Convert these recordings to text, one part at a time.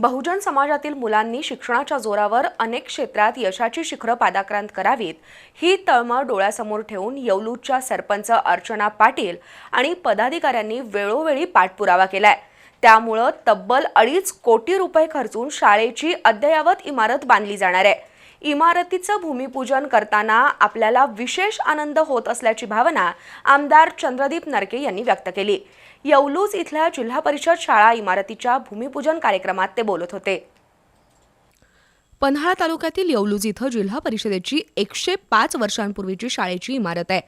बहुजन समाजातील मुलांनी शिक्षणाच्या जोरावर अनेक क्षेत्रात यशाची शिखरं पादाक्रांत करावीत. ही तळमळ डोळ्यासमोर ठेवून येऊलूच्या सरपंच अर्चना पाटील आणि पदाधिकाऱ्यांनी वेळोवेळी पाठपुरावा केलाय. त्यामुळं तब्बल अडीच कोटी रुपये खर्चून शाळेची अद्ययावत इमारत बांधली जाणार आहे. इमारतीचं भूमिपूजन करताना आपल्याला विशेष आनंद होत असल्याची भावना आमदार चंद्रदीप नरके यांनी व्यक्त केली. येवलूज इथल्या जिल्हा परिषद शाळा इमारतीच्या भूमिपूजन कार्यक्रमात ते बोलत होते. पन्हाळा तालुक्यातील येवलूज इथं जिल्हा परिषदेची एकशे पाच वर्षांपूर्वीची शाळेची इमारत आहे.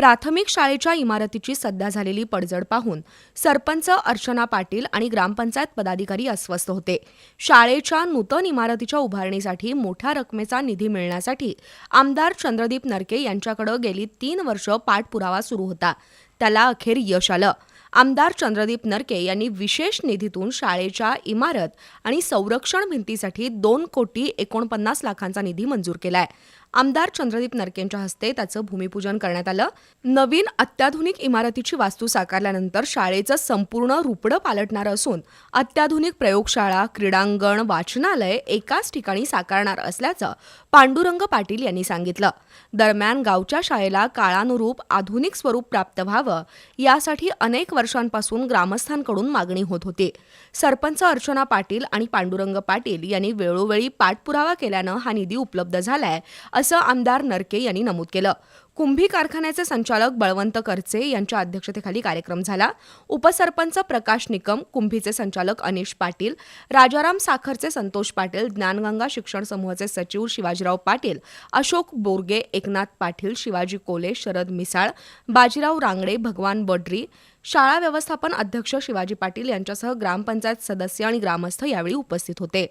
प्राथमिक शाळेच्या इमारतीची सध्या झालेली पडझड पाहून सरपंच अर्चना पाटील आणि ग्रामपंचायत पदाधिकारी अस्वस्थ होते. शाळेच्या नूतन इमारतीच्या उभारणीसाठी मोठ्या रकमेचा निधी मिळण्यासाठी आमदार चंद्रदीप नरके यांच्याकडे गेली तीन वर्ष पाठपुरावा सुरू होता. त्याला अखेर यश आलं. आमदार चंद्रदीप नरके यांनी विशेष निधीतून शाळेच्या इमारत आणि संरक्षण भिंतीसाठी दोन कोटी एकोणपन्नास लाखांचा निधी मंजूर केलाय. आमदार चंद्रदीप नरकेंच्या हस्ते त्याचं भूमिपूजन करण्यात आलं. नवीन अत्याधुनिक इमारतीची वास्तू साकारल्यानंतर शाळेचं संपूर्ण रुपडं पालटणार असून अत्याधुनिक प्रयोगशाळा क्रीडांगण वाचनालय एकाच ठिकाणी साकारणार असल्याचं पांडुरंग पाटील यांनी सांगितलं. दरम्यान गावच्या शाळेला काळानुरूप आधुनिक स्वरूप प्राप्त व्हावं यासाठी अनेक वर्षांपासून ग्रामस्थांकडून मागणी होत होती. सरपंच अर्चना पाटील आणि पांडुरंग पाटील यांनी वेळोवेळी पाठपुरावा केल्यानं हा निधी उपलब्ध झालाय असं आमदार नरके यांनी नमूद केलं. कुंभी कारखान्याचे संचालक बळवंत करचे यांच्या अध्यक्षतेखाली कार्यक्रम झाला. उपसरपंच प्रकाश निकम कुंभीचे संचालक अनिश पाटील राजाराम साखरचे संतोष पाटील ज्ञानगंगा शिक्षण समूहाचे सचिव शिवाजीराव पाटील अशोक बोरगे एकनाथ पाटील शिवाजी कोले शरद मिसाळ बाजीराव रांगडे भगवान बड्री शाळा व्यवस्थापन अध्यक्ष शिवाजी पाटील यांच्यासह ग्रामपंचायत सदस्य आणि ग्रामस्थ यावेळी उपस्थित होते.